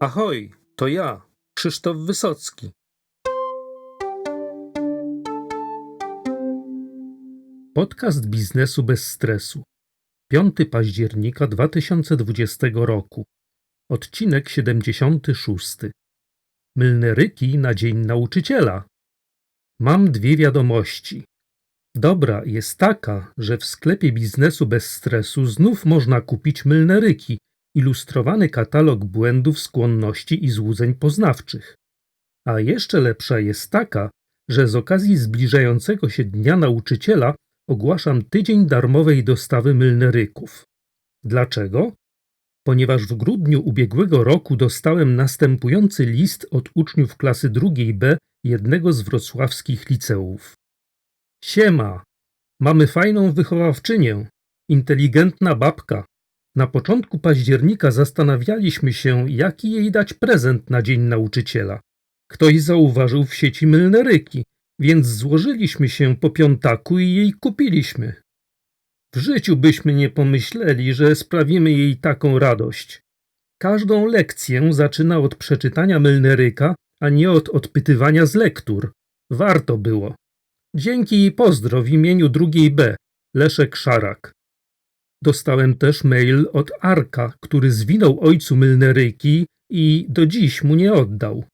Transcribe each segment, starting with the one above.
Ahoj, to ja, Krzysztof Wysocki. Podcast biznesu bez stresu. 5 października 2020 roku. Odcinek 76. Mylne ryki na Dzień Nauczyciela. Mam dwie wiadomości. Dobra jest taka, że w sklepie biznesu bez stresu znów można kupić mylne ryki, ilustrowany katalog błędów, skłonności i złudzeń poznawczych. A jeszcze lepsza jest taka, że z okazji zbliżającego się Dnia Nauczyciela ogłaszam tydzień darmowej dostawy mylneryków. Dlaczego? Ponieważ w grudniu ubiegłego roku dostałem następujący list od uczniów klasy drugiej B jednego z wrocławskich liceów. Siema, mamy fajną wychowawczynię, inteligentna babka. Na początku października zastanawialiśmy się, jaki jej dać prezent na Dzień Nauczyciela. Ktoś zauważył w sieci mylneryki, więc złożyliśmy się po piątaku i jej kupiliśmy. W życiu byśmy nie pomyśleli, że sprawimy jej taką radość. Każdą lekcję zaczyna od przeczytania mylneryka, a nie od odpytywania z lektur. Warto było. Dzięki i pozdro w imieniu drugiej B, Leszek Szarak. Dostałem też mail od Arka, który zwinął ojcu mylneryki i do dziś mu nie oddał.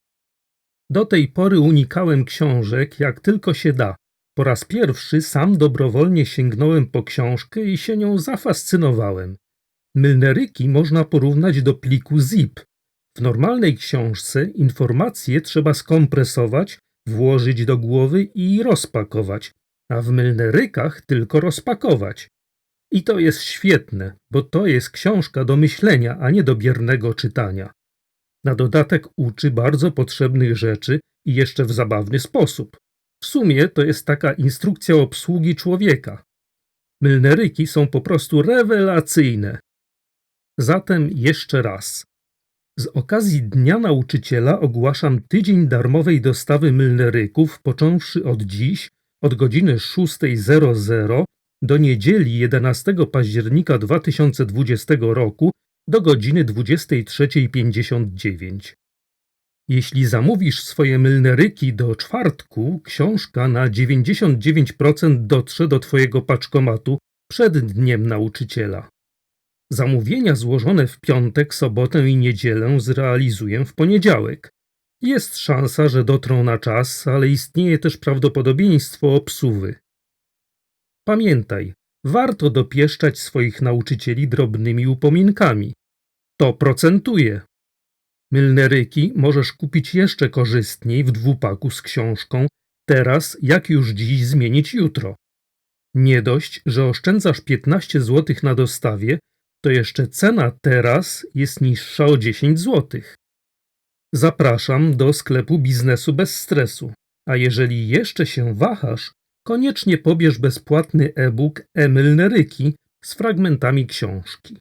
Do tej pory unikałem książek, jak tylko się da. Po raz pierwszy sam dobrowolnie sięgnąłem po książkę i się nią zafascynowałem. Mylneryki można porównać do pliku zip. W normalnej książce informacje trzeba skompresować, włożyć do głowy i rozpakować, a w mylnerykach tylko rozpakować. I to jest świetne, bo to jest książka do myślenia, a nie do biernego czytania. Na dodatek uczy bardzo potrzebnych rzeczy i jeszcze w zabawny sposób. W sumie to jest taka instrukcja obsługi człowieka. Mylneryki są po prostu rewelacyjne. Zatem jeszcze raz. Z okazji Dnia Nauczyciela ogłaszam tydzień darmowej dostawy mylneryków, począwszy od dziś, od godziny 6.00 do niedzieli 11 października 2020 roku do godziny 23.59. Jeśli zamówisz swoje mylneryki do czwartku, książka na 99% dotrze do Twojego paczkomatu przed Dniem Nauczyciela. Zamówienia złożone w piątek, sobotę i niedzielę zrealizuję w poniedziałek. Jest szansa, że dotrą na czas, ale istnieje też prawdopodobieństwo obsuwy. Pamiętaj, warto dopieszczać swoich nauczycieli drobnymi upominkami. To procentuje. Mylneryki możesz kupić jeszcze korzystniej w dwupaku z książką Teraz, jak już dziś zmienić jutro. Nie dość, że oszczędzasz 15 zł na dostawie, to jeszcze cena teraz jest niższa o 10 zł. Zapraszam do sklepu biznesu bez stresu. A jeżeli jeszcze się wahasz, koniecznie pobierz bezpłatny e-book e-mylneryki z fragmentami książki.